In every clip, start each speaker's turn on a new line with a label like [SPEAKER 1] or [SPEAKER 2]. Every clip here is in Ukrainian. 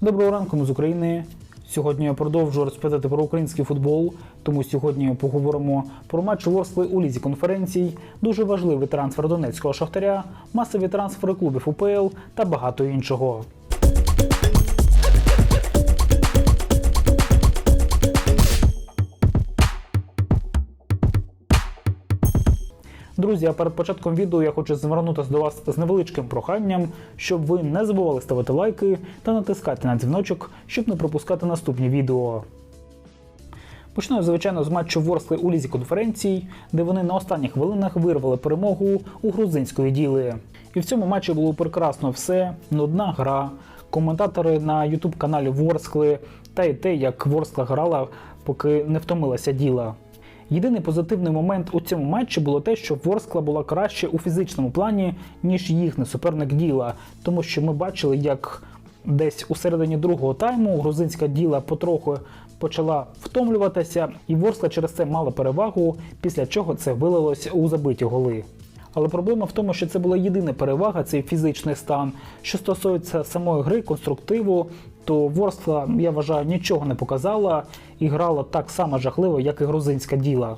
[SPEAKER 1] Доброго ранку, ми з України. Сьогодні я продовжу розповідати про український футбол, тому сьогодні поговоримо про матч Ворскли у лізі конференцій, дуже важливий трансфер донецького шахтаря, масові трансфери клубів УПЛ та багато іншого. Друзі, а перед початком відео я хочу звернутися до вас з невеличким проханням, щоб ви не забували ставити лайки та натискати на дзвіночок, щоб не пропускати наступні відео. Почну, звичайно, з матчу Ворскли у лізі конференцій, де вони на останніх хвилинах вирвали перемогу у грузинської діли. І в цьому матчі було прекрасно все, нудна гра, коментатори на ютуб каналі Ворскли та й те, як Ворскла грала, поки не втомилася діла. Єдиний позитивний момент у цьому матчі було те, що Ворскла була краще у фізичному плані, ніж їхній суперник діла, тому що ми бачили, як десь у середині другого тайму грузинська діла потроху почала втомлюватися, і Ворскла через це мала перевагу, після чого це вилилось у забиті голи. Але проблема в тому, що це була єдина перевага, цей фізичний стан. Що стосується самої гри, конструктиву, то Ворскла, я вважаю, нічого не показала і грала так само жахливо, як і грузинська діла.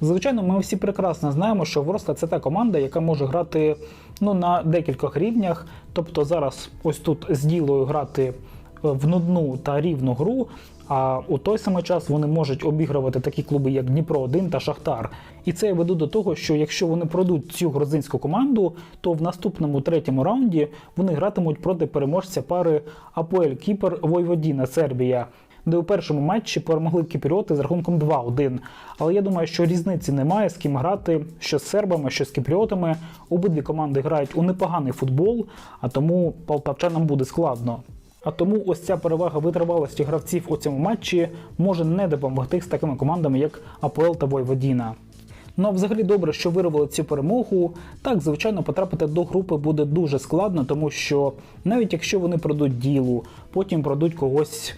[SPEAKER 1] Звичайно, ми всі прекрасно знаємо, що Ворскла це та команда, яка може грати ну, на декількох рівнях. Тобто зараз ось тут з ділою грати в нудну та рівну гру. А у той самий час вони можуть обігрувати такі клуби, як Дніпро 1 та Шахтар. І це я веду до того, що якщо вони пройдуть цю грузинську команду, то в наступному третьому раунді вони гратимуть проти переможця пари Апоель Кіпер Войводіна Сербія. Де у першому матчі перемогли кіпріоти з рахунком 2-1. Але я думаю, що різниці немає з ким грати, що з сербами, що з кіпріотами. Обидві команди грають у непоганий футбол, а тому полтавчанам буде складно. А тому ось ця перевага витривалості гравців у цьому матчі може не допомогти з такими командами, як АПЛ та Войводіна. Ну а взагалі добре, що вирвали цю перемогу. Так, звичайно, потрапити до групи буде дуже складно, тому що навіть якщо вони пройдуть ділу, потім пройдуть когось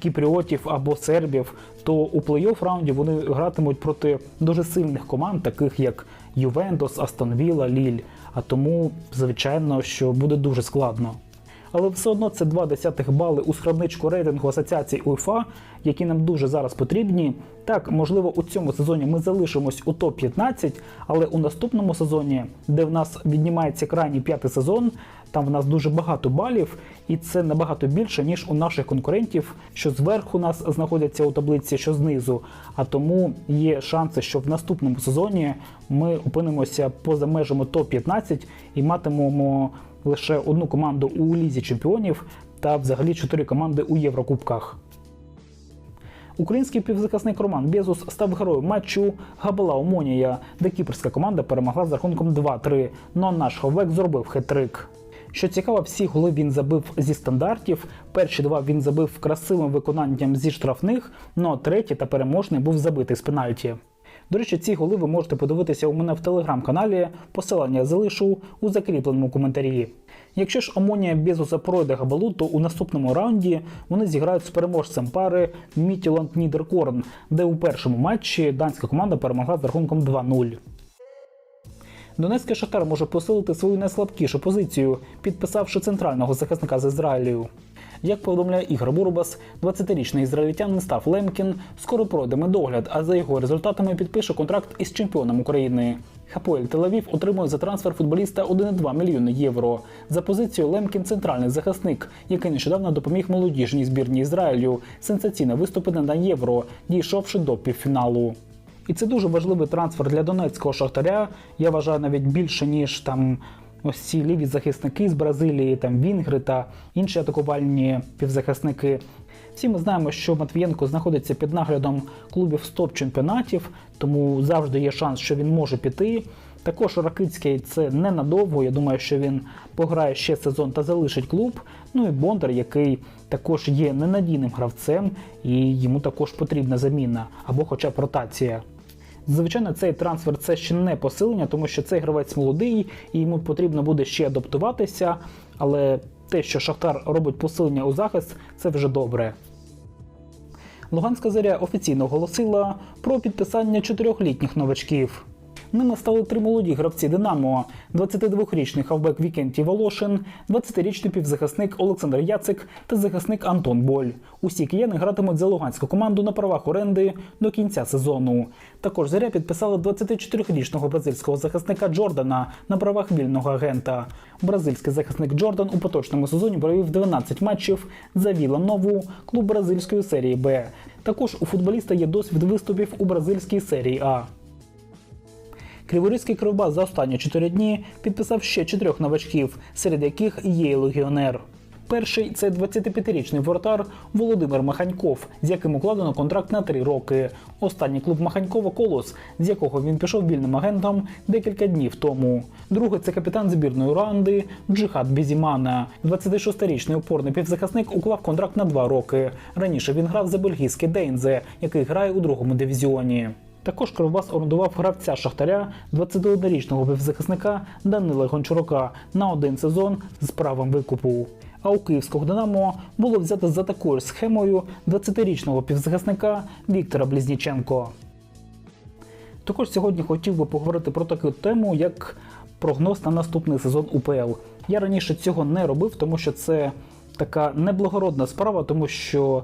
[SPEAKER 1] кіпріотів або сербів, то у плей-офф раунді вони гратимуть проти дуже сильних команд, таких як Ювентус, Астон Вілла, Ліль. А тому, звичайно, що буде дуже складно. Але все одно це два десятих бали у скарбничку рейтингу асоціації УЄФА, які нам дуже зараз потрібні. Так, можливо, у цьому сезоні ми залишимось у топ-15, але у наступному сезоні, де в нас віднімається крайній п'ятий сезон, там в нас дуже багато балів, і це набагато більше, ніж у наших конкурентів, що зверху нас знаходяться у таблиці, що знизу. А тому є шанси, що в наступному сезоні ми опинимося поза межами топ-15 і матимемо лише одну команду у лізі чемпіонів та взагалі чотири команди у Єврокубках. Український півзахисник Роман Безус став героєм матчу Габала Омонія, де кіпрська команда перемогла з рахунком 2-3. Ну а наш ховек зробив хет-трик. Що цікаво, всі голи він забив зі стандартів. Перші два він забив красивим виконанням зі штрафних, ну а третій та переможний був забитий з пенальті. До речі, ці голи ви можете подивитися у мене в телеграм-каналі. Посилання залишу у закріпленому коментарі. Якщо ж Омонія Безуса пройде габалу, то у наступному раунді вони зіграють з переможцем пари Мітіланд Нідеркорн, де у першому матчі данська команда перемогла з рахунком 2-0. Донецький Шахтар може посилити свою найслабкішу позицію, підписавши центрального захисника з Ізраїлю. Як повідомляє Ігор Бурбас, 20-річний ізраїльтянин Став Лемкін скоро пройде медогляд, а за його результатами підпише контракт із чемпіоном України. Хапоель Тель-Авів отримує за трансфер футболіста 1,2 мільйони євро. За позицію Лемкін центральний захисник, який нещодавно допоміг молодіжній збірні Ізраїлю сенсаційно виступити на євро, дійшовши до півфіналу. І це дуже важливий трансфер для донецького шахтаря. Я вважаю навіть більше ніж там ось ці ліві захисники з Бразилії, там Вінгри та інші атакувальні півзахисники. Всі ми знаємо, що Матвієнко знаходиться під наглядом клубів з топ-чемпіонатів, тому завжди є шанс, що він може піти. Також Ракицький це ненадовго. Я думаю, що він пограє ще сезон та залишить клуб. Ну і Бондар, який також є ненадійним гравцем, і йому також потрібна заміна або хоча б ротація. Звичайно, цей трансфер це ще не посилення, тому що цей гравець молодий і йому потрібно буде ще адаптуватися. Але те, що Шахтар робить посилення у захист, це вже добре. Луганська заря офіційно оголосила про підписання чотирьохлітніх новачків. Ними стали три молоді гравці Динамо: 22-річний хавбек Вікенті Волошин, 20-річний півзахисник Олександр Яцик та захисник Антон Боль. Усі кияни гратимуть за луганську команду на правах оренди до кінця сезону. Також заря підписала 24-річного бразильського захисника Джордана на правах вільного агента. Бразильський захисник Джордан у поточному сезоні провів 12 матчів за Віла Нову, клуб бразильської серії Б. Також у футболіста є досвід виступів у бразильській серії А. Криворізький кривбас за останні 4 дні підписав ще чотирьох новачків, серед яких є і легіонер. Перший це 25-річний воротар Володимир Маханьков, з яким укладено контракт на 3 роки. Останній клуб Маханькова Колос, з якого він пішов вільним агентом декілька днів тому. Другий це капітан збірної Руанди Джихад Бізімана. 26-річний опорний півзахисник уклав контракт на 2 роки. Раніше він грав за бельгійське Дейнзе, який грає у другому дивізіоні. Також Кривбас орендував гравця Шахтаря 21-річного півзахисника Данила Гончарука на один сезон з правом викупу. А у київського Динамо було взято за такою схемою 20-річного півзахисника Віктора Близніченко. Також сьогодні хотів би поговорити про таку тему, як прогноз на наступний сезон УПЛ. Я раніше цього не робив, тому що це така неблагородна справа, тому що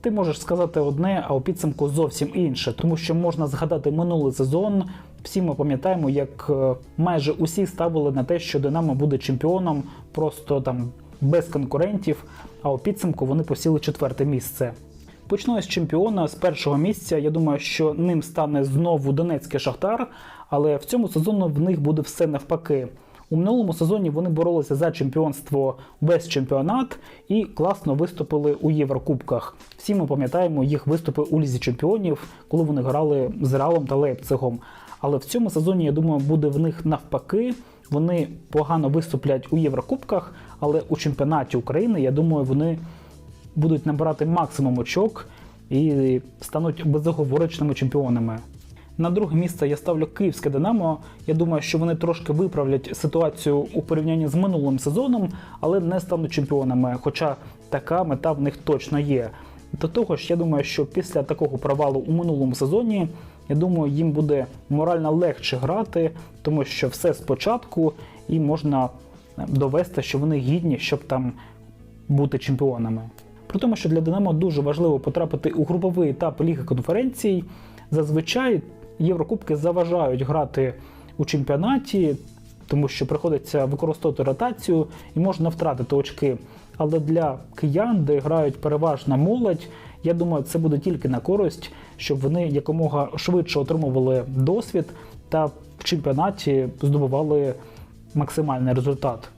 [SPEAKER 1] ти можеш сказати одне, а у підсумку зовсім інше, тому що можна згадати минулий сезон. Всі ми пам'ятаємо, як е, майже усі ставили на те, що Динамо буде чемпіоном, просто там без конкурентів. А у підсумку вони посіли четверте місце. Почну з чемпіона з першого місця. Я думаю, що ним стане знову Донецький Шахтар, але в цьому сезону в них буде все навпаки. У минулому сезоні вони боролися за чемпіонство весь чемпіонат і класно виступили у Єврокубках. Всі ми пам'ятаємо їх виступи у лізі чемпіонів, коли вони грали з Реалом та Лейпцигом. Але в цьому сезоні, я думаю, буде в них навпаки. Вони погано виступлять у Єврокубках, але у чемпіонаті України, я думаю, вони будуть набирати максимум очок і стануть безоговорочними чемпіонами. На друге місце я ставлю київське Динамо. Я думаю, що вони трошки виправлять ситуацію у порівнянні з минулим сезоном, але не стануть чемпіонами. Хоча така мета в них точно є. До того ж, я думаю, що після такого провалу у минулому сезоні, я думаю, їм буде морально легше грати, тому що все спочатку і можна довести, що вони гідні, щоб там бути чемпіонами. При тому, що для Динамо дуже важливо потрапити у груповий етап Ліги конференцій. Зазвичай Єврокубки заважають грати у чемпіонаті, тому що приходиться використовувати ротацію і можна втратити очки. Але для киян, де грають переважна молодь, я думаю, це буде тільки на користь, щоб вони якомога швидше отримували досвід та в чемпіонаті здобували максимальний результат.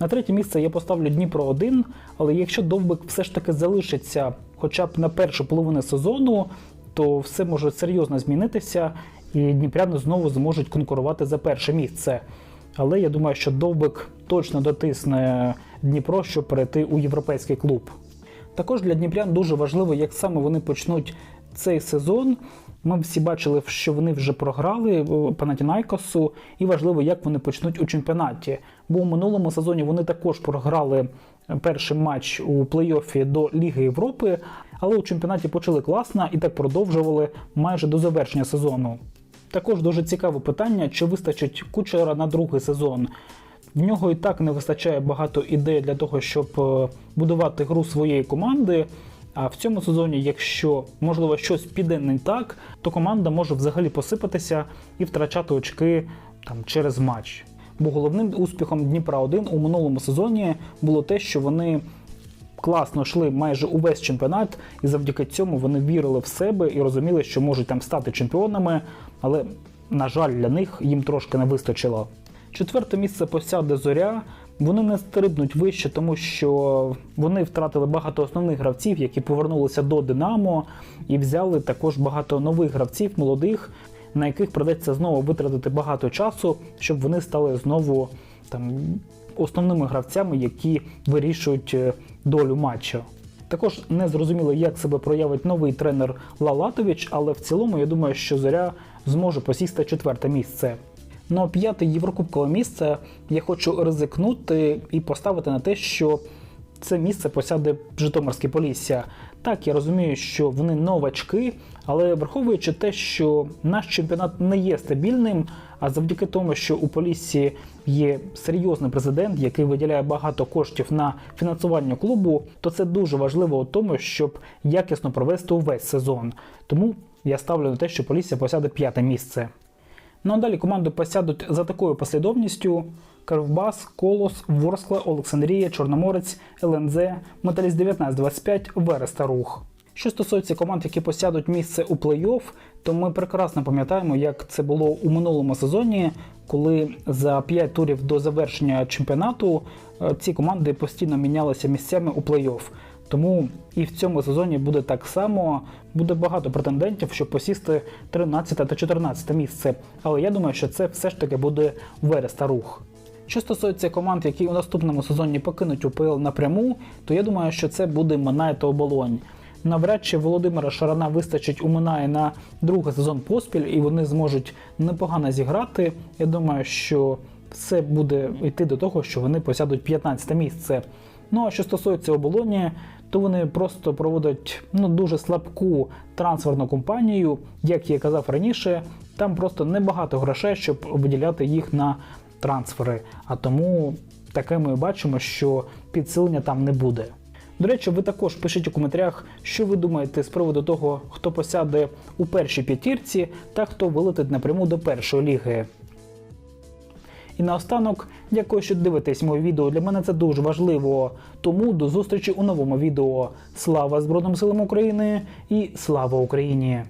[SPEAKER 1] На третє місце я поставлю Дніпро 1, але якщо Довбик все ж таки залишиться хоча б на першу половину сезону, то все може серйозно змінитися, і дніпряни знову зможуть конкурувати за перше місце. Але я думаю, що Довбик точно дотисне Дніпро, щоб перейти у європейський клуб. Також для Дніпрян дуже важливо, як саме вони почнуть цей сезон. Ми всі бачили, що вони вже програли Панатінайкосу, і важливо, як вони почнуть у чемпіонаті. Бо у минулому сезоні вони також програли перший матч у плей-оффі до Ліги Європи, але у чемпіонаті почали класно і так продовжували майже до завершення сезону. Також дуже цікаве питання, чи вистачить кучера на другий сезон. В нього і так не вистачає багато ідей для того, щоб будувати гру своєї команди. А в цьому сезоні, якщо можливо щось піде не так, то команда може взагалі посипатися і втрачати очки там через матч. Бо головним успіхом Дніпра 1 у минулому сезоні було те, що вони класно йшли майже увесь чемпіонат, і завдяки цьому вони вірили в себе і розуміли, що можуть там стати чемпіонами. Але, на жаль, для них їм трошки не вистачило. Четверте місце посяде зоря. Вони не стрибнуть вище, тому що вони втратили багато основних гравців, які повернулися до Динамо, і взяли також багато нових гравців, молодих, на яких придеться знову витратити багато часу, щоб вони стали знову там основними гравцями, які вирішують долю матчу. Також не зрозуміло, як себе проявить новий тренер Лалатович, але в цілому я думаю, що зоря зможе посісти четверте місце. Ну а п'яте єврокубкове місце я хочу ризикнути і поставити на те, що це місце посяде Житомирське Полісся. Так, я розумію, що вони новачки, але враховуючи те, що наш чемпіонат не є стабільним, а завдяки тому, що у Поліссі є серйозний президент, який виділяє багато коштів на фінансування клубу, то це дуже важливо у тому, щоб якісно провести увесь сезон. Тому я ставлю на те, що Полісся посяде п'яте місце. Ну а далі команди посядуть за такою послідовністю: Кривбас, Колос, Ворскла, Олександрія, Чорноморець, ЛНЗ, Металіст 19-25, Верес та Рух. Що стосується команд, які посядуть місце у плей-офф, то ми прекрасно пам'ятаємо, як це було у минулому сезоні, коли за 5 турів до завершення чемпіонату е, ці команди постійно мінялися місцями у плей-офф. Тому і в цьому сезоні буде так само. Буде багато претендентів, щоб посісти 13 та 14 місце. Але я думаю, що це все ж таки буде Верес та рух. Що стосується команд, які у наступному сезоні покинуть УПЛ напряму, то я думаю, що це буде Минай та Оболонь. Навряд чи Володимира Шарана вистачить у Минаї на другий сезон поспіль, і вони зможуть непогано зіграти. Я думаю, що все буде йти до того, що вони посядуть 15 місце. Ну а що стосується оболоні, то вони просто проводять ну дуже слабку трансферну кампанію, як я казав раніше. Там просто небагато грошей, щоб виділяти їх на трансфери. А тому таке ми бачимо, що підсилення там не буде. До речі, ви також пишіть у коментарях, що ви думаєте з приводу того, хто посяде у першій п'ятірці та хто вилетить напряму до першої ліги. І наостанок, дякую, що дивитесь моє відео. Для мене це дуже важливо. Тому до зустрічі у новому відео. Слава Збройним силам України і слава Україні!